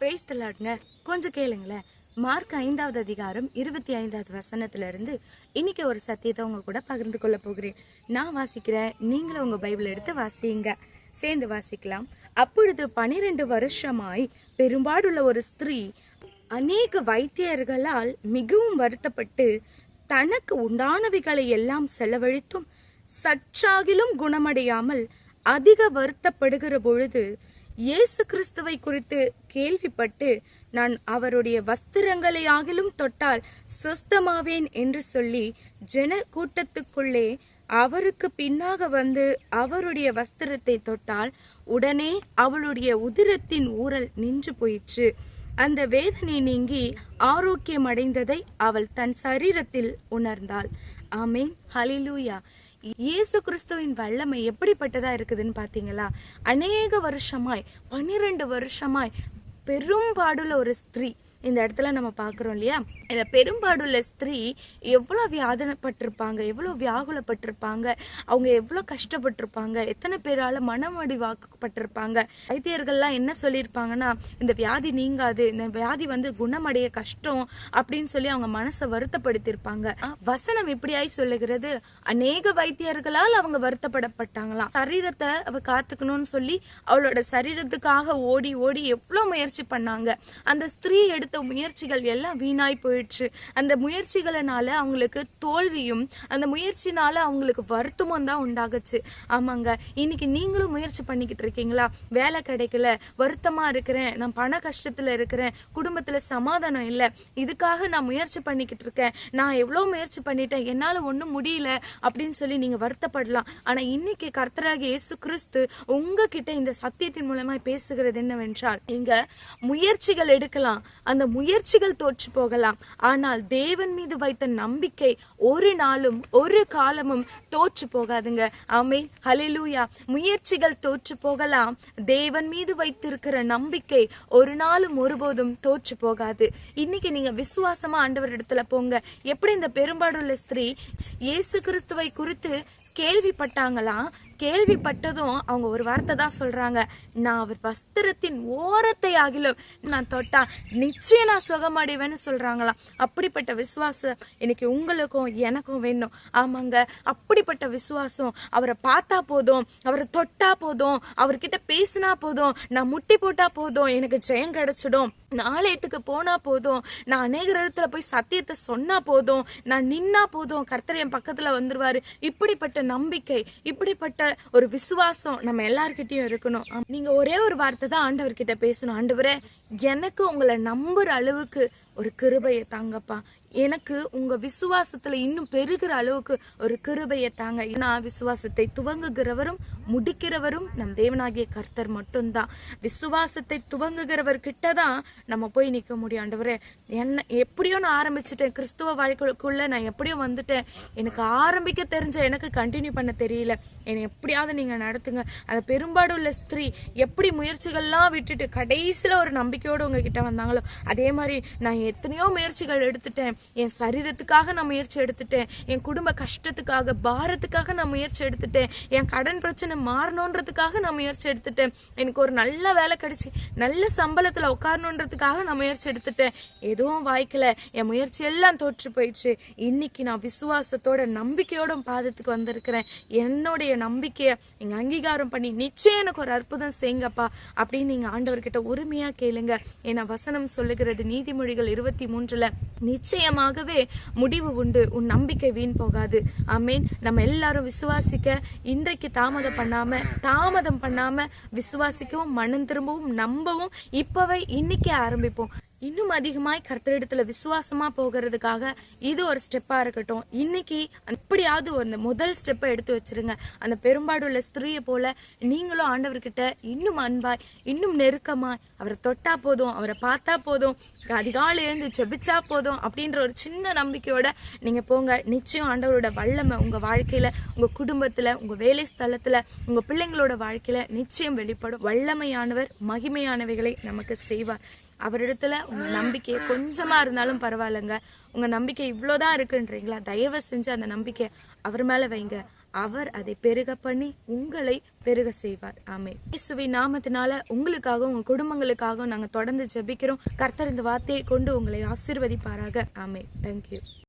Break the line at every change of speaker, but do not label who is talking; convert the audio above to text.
Brace தலாடுங்க கொஞ்சம் கேளுங்களேன். Mark ஐந்தாவது அதிகாரம் இருபத்தி ஐந்தாவது வசனத்துல இருந்து இன்னைக்கு ஒரு சத்தியத்தை உங்க கூட பகிர்ந்து கொள்ள போகிறேன். நான் வாசிக்கிறேன். நீங்களும் உங்க பைபிள் எடுத்து வாசிங்க. சேர்ந்து வாசிக்கலாம். அப்பொழுது பனிரெண்டு வருஷமாய் பெரும்பாடுள்ள ஒரு ஸ்திரீ அநேக வைத்தியர்களால் மிகவும் வருத்தப்பட்டு தனக்கு உண்டானவைகளை எல்லாம் செலவழித்தும் சற்றாகிலும் குணமடையாமல் அதிக வருத்தப்படுகிற பொழுது இயேசு கிறிஸ்துவை குறித்து கேள்விப்பட்டு நான் அவருடைய வஸ்திரங்களை ஆகிலும் தொட்டால் சொஸ்தமாவேன் என்று சொல்லி ஜன கூட்டத்துக்குள்ளே அவருக்கு பின்னாக வந்து அவருடைய வஸ்திரத்தை தொட்டால் உடனே அவளுடைய உதிரத்தின் ஊரல் நின்று போயிற்று. அந்த வேதனை நீங்கி ஆரோக்கியம் அடைந்ததை அவள் தன் சரீரத்தில் உணர்ந்தாள். ஆமேன். ஹலிலூயா இயேசு கிறிஸ்துவின் வல்லமை எப்படிப்பட்டதா இருக்குதுன்னு பாத்தீங்களா? அநேக வருஷமாய் பன்னிரண்டு வருஷமாய் பெரும்பாடுள்ள ஒரு ஸ்திரீ இந்த இடத்துல நம்ம பார்க்குறோம் இல்லையா? இந்த பெரும்பாடுள்ள ஸ்திரீ எவ்வளோ வியாதனப்பட்டிருப்பாங்க எவ்வளோ வியாகுலப்பட்டிருப்பாங்க அவங்க எவ்வளோ கஷ்டப்பட்டிருப்பாங்க எத்தனை பேரால மனமடிவாக்கப்பட்டிருப்பாங்க வைத்தியர்கள்லாம் என்ன சொல்லியிருப்பாங்கன்னா இந்த வியாதி நீங்காது இந்த வியாதி வந்து குணமடைய கஷ்டம் அப்படின்னு சொல்லி அவங்க மனசை வருத்தப்படுத்தியிருப்பாங்க. வசனம் இப்படியாய் சொல்லுகிறது அநேக வைத்தியர்களால் அவங்க வருத்தப்படப்பட்டாங்களாம். சரீரத்தை அவ காத்துக்கணும்னு சொல்லி அவளோட சரீரத்துக்காக ஓடி ஓடி எவ்வளோ முயற்சி பண்ணாங்க. அந்த ஸ்திரீ எடுத்து முயற்சிகள் எல்லாம் வீணாய் போயிடுச்சு. அந்த முயற்சிகளினால அவங்களுக்கு தோல்வியும் அந்த முயற்சினால அவங்களுக்கு வருத்தமும் தான் உண்டாகுச்சு. ஆமாங்க இன்னைக்கு நீங்களும் முயற்சி பண்ணிக்கிட்டு இருக்கீங்களா? வேலை கிடைக்கல வருத்தமா இருக்கிறேன் நான் பண கஷ்டத்துல இருக்கிறேன் குடும்பத்துல சமாதானம் இல்லை இதுக்காக நான் முயற்சி பண்ணிக்கிட்டு இருக்கேன் நான் எவ்வளோ முயற்சி பண்ணிட்டேன் என்னால ஒன்றும் முடியல அப்படின்னு சொல்லி நீங்க வருத்தப்படலாம். ஆனா இன்னைக்கு கர்த்தராக இயேசு கிறிஸ்து உங்ககிட்ட இந்த சத்தியத்தின் மூலமாய் பேசுகிறது என்னவென்றால் நீங்க முயற்சிகள் எடுக்கலாம் அந்த முயற்சிகள் தோற்று போகலாம். ஆனால் தேவன் மீது வைத்த நம்பிக்கை ஒரு நாளும் ஒரு காலமும் தோற்று போகாதுங்க. ஆமே ஹலிலூயா முயற்சிகள் தோற்று போகலாம். தேவன் மீது வைத்திருக்கிற நம்பிக்கை ஒரு நாளும் ஒருபோதும் தோற்று போகாது. இன்னைக்கு நீங்க விசுவாசமா ஆண்டவர் இடத்துல போங்க. எப்படி இந்த பெரும்பாடுள்ள ஸ்திரீ இயேசு கிறிஸ்துவை குறித்து கேள்விப்பட்டாங்களாம் கேள்விப்பட்டதும் அவங்க ஒரு வார்த்தை தான் சொல்றாங்க. நான் அவர் வஸ்திரத்தின் ஓரத்தை ஆகிலும் நான் தொட்டா நிச்சயம் நிச்சயம் நான் சுகமடைவேன்னு சொல்கிறாங்களாம் அப்படிப்பட்ட விசுவாசம் இன்னைக்கு உங்களுக்கும் எனக்கும் வேணும். ஆமாங்க. அப்படிப்பட்ட விசுவாசம். அவரை பார்த்தா போதும். அவரை தொட்டா போதும். அவர்கிட்ட பேசினா போதும். நான் முட்டி போட்டா போதும். எனக்கு ஜெயம் கிடைச்சிடும். ஆலயத்துக்கு போனா போதும். நான் அநேக இடத்துல போய் சத்தியத்தை சொன்னா போதும். நான் நின்னா போதும். கர்த்தர் என் பக்கத்துல வந்துருவாரு. இப்படிப்பட்ட நம்பிக்கை இப்படிப்பட்ட ஒரு விசுவாசம் நம்ம எல்லார்கிட்டயும் இருக்கணும். நீங்க ஒரே ஒரு வார்த்தை தான் ஆண்டவர்கிட்ட பேசணும். ஆண்டவரே எனக்கு உங்களை நம்புற அளவுக்கு ஒரு கிருபையை தாங்கப்பா. எனக்கு உங்க விசுவாசத்துல இன்னும் பெருகிற அளவுக்கு ஒரு கிருபையை தாங்க. நான் விசுவாசத்தை துவங்குகிறவரும் முடிக்கிறவரும் நம் தேவனாகிய கர்த்தர் மட்டும்தான். விசுவாசத்தை துவங்குகிறவர் கிட்ட தான் நம்ம போய் நிக்க முடியும் ஆண்டவரே. என்ன எப்படியோ நான் ஆரம்பிச்சிட்டேன். கிறிஸ்துவ வாழ்க்கைக்குள்ள நான் எப்படியோ வந்துட்டேன். எனக்கு ஆரம்பிக்க தெரிஞ்ச எனக்கு கண்டினியூ பண்ண தெரியல. என்னை எப்படியாவது நீங்க நடத்துங்க. அந்த பெரும்பாடு உள்ள ஸ்திரீ எப்படி முயற்சிகள்லாம் விட்டுட்டு கடைசியில ஒரு நம்பிக்கையோடு உங்ககிட்ட வந்தாங்களோ அதே மாதிரி நான் எத்தனையோ முயற்சிகள் எடுத்துட்டேன். என் சரீரத்துக்காக நான் முயற்சி எடுத்துட்டேன். என் குடும்ப கஷ்டத்துக்காக பாரத்துக்காக நான் முயற்சி எடுத்துட்டேன். என் கடன் பிரச்சனை மாறணுன்றதுக்காக நான் முயற்சி எடுத்துட்டேன். எனக்கு ஒரு நல்ல வேலை கிடைச்சி நல்ல சம்பளத்துல உட்காரணுன்றதுக்காக நான் முயற்சி எடுத்துட்டேன். எதுவும் வாய்க்கல. என் முயற்சி எல்லாம் தோற்று போயிடுச்சு. இன்னைக்கு நான் விசுவாசத்தோட நம்பிக்கையோட பாதத்துக்கு வந்திருக்கிறேன். என்னுடைய நம்பிக்கையை நீங்கள் அங்கீகாரம் பண்ணி நிச்சயம் எனக்கு ஒரு அற்புதம் செய்யுங்கப்பா அப்படின்னு நீங்க ஆண்டவர்கிட்ட உரிமையா கேளுங்க. ஏன்னா வசனம் சொல்லுகிறது நீதிமொழிகள் இருபத்தி மூன்றுல நிச்சயமாகவே முடிவு உண்டு உன் நம்பிக்கை வீண் போகாது. ஆமீன். நம்ம எல்லாரும் விசுவாசிக்க இன்றைக்கு தாமதம் பண்ணாம தாமதம் பண்ணாம விசுவாசிக்கவும் மனம் திரும்பவும் நம்பவும் இப்பவே இன்னைக்கே ஆரம்பிப்போம். இன்னும் அதிகமாய் கர்த்தரிடத்துல விசுவாசமா போகிறதுக்காக இது ஒரு ஸ்டெப்பா இருக்கட்டும். இன்னைக்கு எப்படியாவது ஒரு முதல் ஸ்டெப்பை எடுத்து வச்சிருங்க. அந்த பெரும்பாடுள்ள ஸ்திரீயை போல நீங்களும் ஆண்டவர்கிட்ட இன்னும் அன்பாய் இன்னும் நெருக்கமாய் அவரை தொட்டா போதும் அவரை பார்த்தா போதும் அதிகாலை எழுந்து செபிச்சா போதும் அப்படின்ற ஒரு சின்ன நம்பிக்கையோட நீங்க போங்க. நிச்சயம் ஆண்டவரோட வல்லமை உங்க வாழ்க்கையில உங்க குடும்பத்துல உங்க வேலை ஸ்தலத்துல உங்க பிள்ளைங்களோட வாழ்க்கையில நிச்சயம் வெளிப்படும். வல்லமையானவர் மகிமையானவைகளை நமக்கு செய்வார். அவரிடத்துல உங்க நம்பிக்கையை கொஞ்சமா இருந்தாலும் பரவாயில்லைங்க. உங்க நம்பிக்கை இவ்வளோதான் இருக்குன்றீங்களா? தயவு செஞ்சு அந்த நம்பிக்கை அவர் மேல வைங்க. அவர் அதை பெருக பண்ணி உங்களை பெருக செய்வார். ஆமே இயேசுவை நாமத்தினால உங்களுக்காகவும் உங்க குடும்பங்களுக்காகவும் நாங்க தொடர்ந்து ஜெபிக்கிறோம். கர்த்தர் இந்த வார்த்தையை கொண்டு உங்களை ஆசீர்வதிப்பாராக. ஆமே தேங்க்யூ